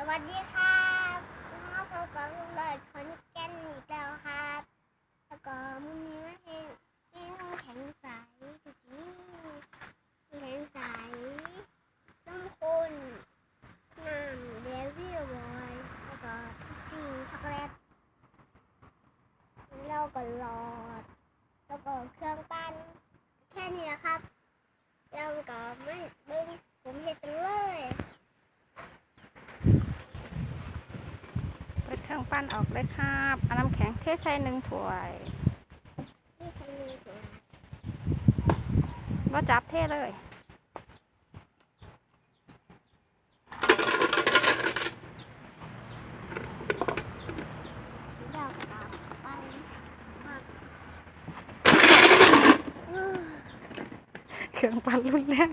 สวัสดีครับมาพบกับลุงเลยขอนแก่นอีกแล้วครับแล้วก็มื้อนี้มาเห็นนี่น้ำแข็งใสจุดนี้น้ำแข็งใสน้ำข้นน้ำเดวิลบอยแล้วก็ทิงช็อกโกแลตแล้วก็หลอด แล้วก็เครื่องปั้นแค่นี้นะครับแล้วก็ไม่เบิ้งผมเห็นกันเลย เปิดเค รื่องปั้นออกเลยครับเอาน้ำแข็งเทใส่หนึ่งถ้วยนี่ใช้มือถือว่าจับเทเลยดอกกับปั้นมากอื้อเครื่องปั้นรุนแรง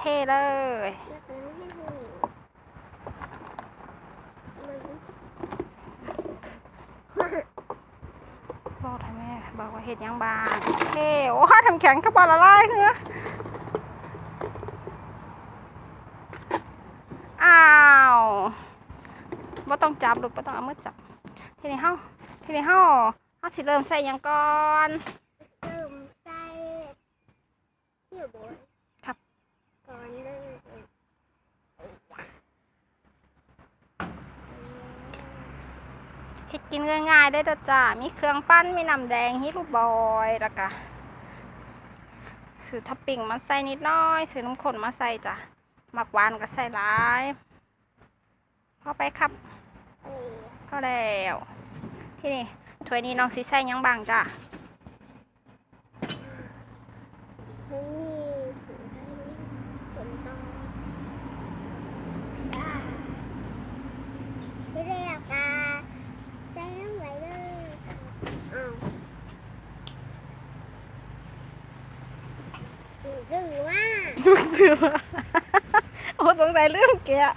เทเลย บอกให้แม่บอกว่าเห็ดยังบางเทโอ้ทำแข็งก็บอละลายเหรออ้าวบ่าต้องจับลูกบ่ต้องเอามือจับ ทีนี้เฮาทีนี้เฮาเฮาสิเริ่มใส่ยังก่อน เริ่มใส่เที่ยวบน ครับ ก่อนเริ่ม เฮ็ด กินง่ายๆได้ด้อจ้ามีเครื่องปั้นมีน้ำแดงฮิรูบอยแล้วก็ซื้อทับปิ่งมาใส่นิดน้อยซื้อน้ำข้นมาใส่จ้ะหมักหวานก็ใส่ร้ายพอไปครับเอ้ยก็แล้ว ที่นี่ถ้วยนี้น้องซีใส่ยังบางจ้ะ นี่ถึงให้ฝนตกอ่าที่แรกอะใส่น้ำไว้เลยอ้าวสื่อว่า ลูกเสือโอ้สงสัยเรื่องแกะ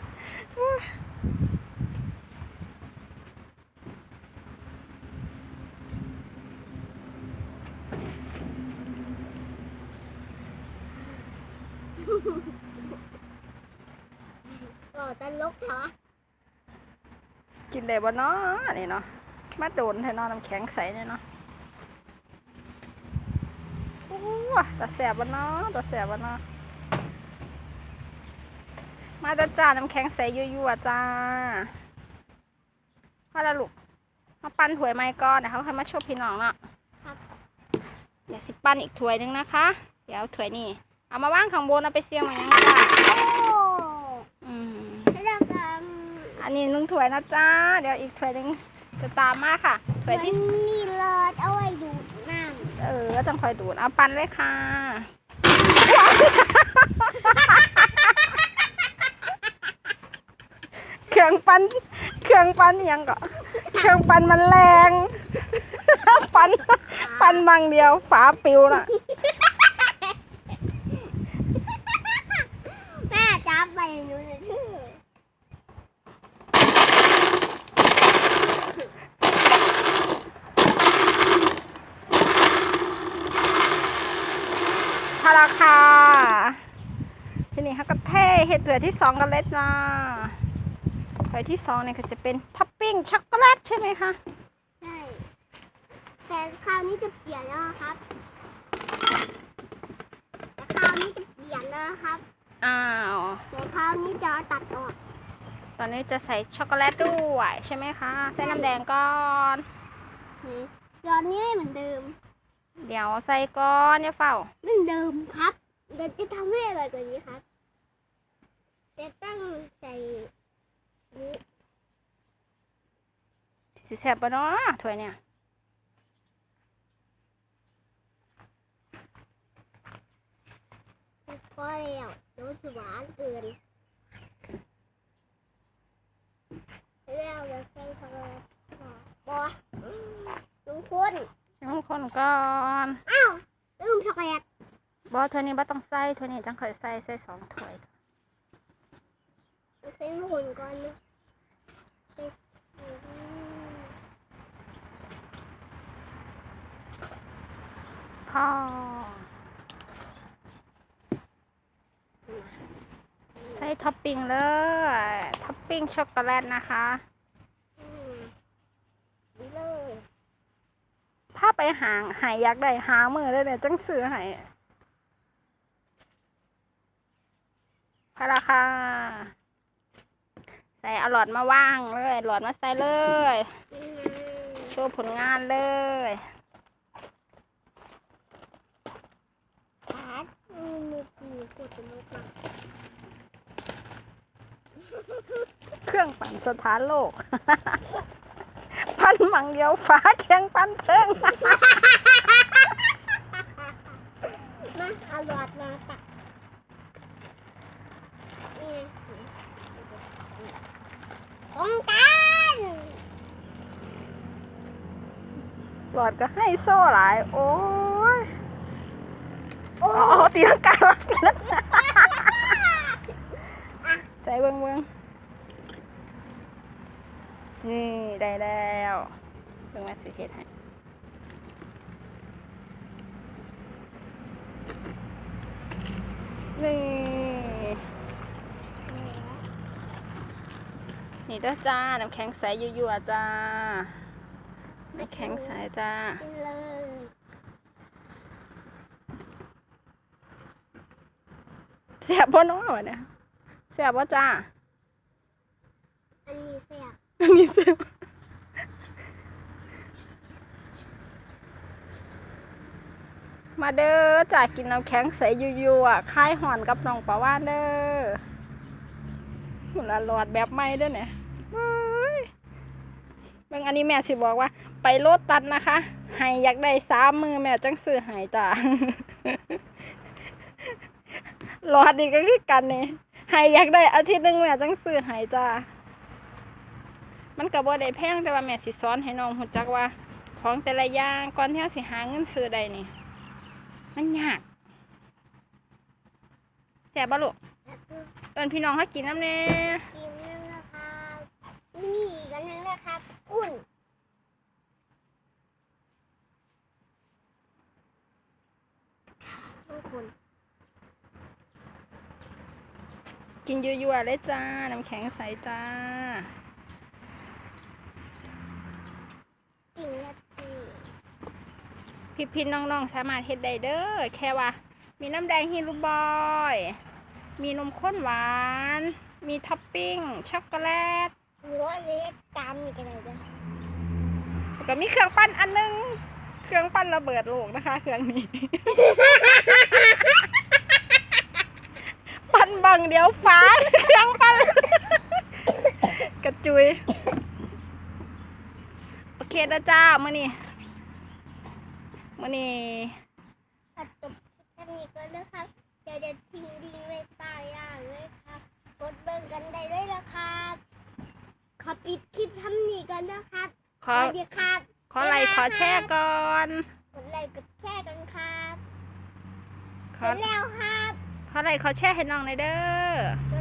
บอกตลกเหรอกินได้บ่เนาะนี่เนาะมาโดนให้เนาะน้ำแข็งใสเนี่ยเนาะโอ้ตาแสบบ่เนาะตาแสบบ่เนาะ มาจ้าจ้าน้ำแข็งใสยั่วๆจ้ามาและลูกมาปั้นถ้วยไม้ก่อนเดี๋ยวเขาค่อยมาโชว์พี่น้องเนาะครับเดี๋ยวสิปั้นอีกถ้วยหนึงนะคะ เดี๋ยวเอาถ้วยนี้เอามาว่างข้างบนเอาไปเสียงมายังจ้าโอ้อืมแล้วก็อันนี้หนึ่งถ้วยนะจ้า เดี๋ยวอีกถ้วยหนึงจะตามมาค่ะถ้วยที่มันมีหลอดเอาไว้ดูดน้เออแล้วจังคอยดูดเอาปันเลยค่ะ เครื่อง ปันเครื่องปันอหยังก็เครื่องปันมันแรง ปันปันบางเดียวฝาปิวน่ะ แม่จับไปหนูเลยชื่อพาราคา ทีนี้เขาก็เท่เห็ดถ้วยที่สองกันเลยจ้า ถ้วยที่สองเนี่ยก็จะเป็นท็อปปิ้งช็อกโกแลตใช่ไหมคะใช่แต่คราวนี้จะเปลี่ยนแล้วครับแต่คราวนี้จะเปลี่ยนแล้วครับอ้าวแต่คราวนี้จะตัดออก ตอนนี้จะใส่ช็อกโกแลตด้วยใช่ไหมคะใส่น้ำแดงก่อนนี่ตอนนี้เหมือนเดิม เดี๋ยวใส่ก่อนอย่าเฝ้าเหมือนเดิมครับเดี๋ยวจะทำให้อร่อยกว่านี้ครับจะตั้งใส่นี้ สิแสบปะเนาะถ้วยเนี่ยพอแล้วเดี๋ยวจะหวานเกินแล้วจะใส่ช็อกโกแลตต่อบอลุงคุณน้ำคนก่อนอ้าวลืมช็อกโกแลตบอถ้วยนี้บ่ต้องใส่ถ้วยนี้จังเคยใส่ใส่สองถ้วย ใส่หุ่นก่อนนะใส่อืมพ่อใส่ท็อปปิ้งเลยท็อปปิ้งช็อกโกแลตนะคะอืมนี่เลยถ้าไปหางหายอยากได้หามือได้เนี่ยจังซื้อให้พอละค่ะ ใส่เอาหลอดมาว่างเลยหลอดมาใส่เลยนี่ไงโชว์ผลงานเลยปาดอืมมีกี่กดมันมาเครื่องปั่นสถานโลก พันหมังเดียวฟ้าแข็งปันเพิงมาเอาหลอดมาตักนี่ ของกันหลอดก็ให้โซ่หลาย โอ้ยโอ้อ๋อตีลังกาละตีลังกาใส่เบิ้งเบิ้งนี่ได้แล้วเบิ้งแม่สิเฮ็ดให้นี่ นี่เด้อจ้า น้ำแข็งใสยั่วๆจ้า น้ำแข็งใสจ้ากินเลยเสียบบ่เน้อวะเนี่ยเสียบบ่จ้า อันนี้แซ่บอันนี้เสียบมาเด้อจ้ากินน้ำแข็งใสยั่วๆคลายหอนกับน้องปะว่านเด้อหมุนละหลอดแบบใหม่เด้อเนี่ยเฮ้ย เบิ่งอันนี้แม่สิบอกว่า ไปโลดตัดนะคะให้อยากได้สามมือแม่จังซื้อให้จ้าหลอดนี่ก็คือกันนี่ให้อยากได้อาทิตย์หนึงแม่จังซื้อให้จ้ามันก็บ่ได้แพงแต่ว่าแม่สิสอนให้น้องรู้จักว่า ของแต่ละอย่างก่อนที่เราสิหาเงินซื้อได้นี่ มันยากแซ่บบ่ลูกแล้วก็เอินพี่น้องให้กินน้ำแน่ กินนึงนะครับ นี่อีกอันนึงนะครับ อุ่นทุกคนกินยั่วๆเลยจ้า น้ำแข็งใสจ้ากินแล้วสิพี่พี่ๆน้องๆ สามารถเฮ็ดได้เด้อ แค่ว่า มีน้ำแดงฮิลูบอย มีนมข้นหวาน มีท็อปปิ้ง ช็อกโกแลต หรือว่าเล็กตามอีกอะไรด้วยแล้วก็มีเครื่องปั้นอันหนึง เครื่องปั้นระเบิดโลกนะคะ เครื่องนี้ ปั้นบังเดียวฟ้า เครื่องปั้น กระจุย โอเคแล้วจ้ามื่อนี้มื่อนี้ตัดจบคลิปแค่นี้ก็นะครับเดี๋ยวจะทิ้งดีไว้ใต้ล่างเลยครับกดเบิ่งกันได้เลยนะครับ ขอปิดคลิปทำนี้ กันนะครับขสอวัสดีครับ ขอไลค์ขอแชร์ก่อน กดไลค์กดแชร์กันครับขเสอร็จแล้วครับ ขอไลค์ขอแชร์ให้น้องหน่อยเด้อ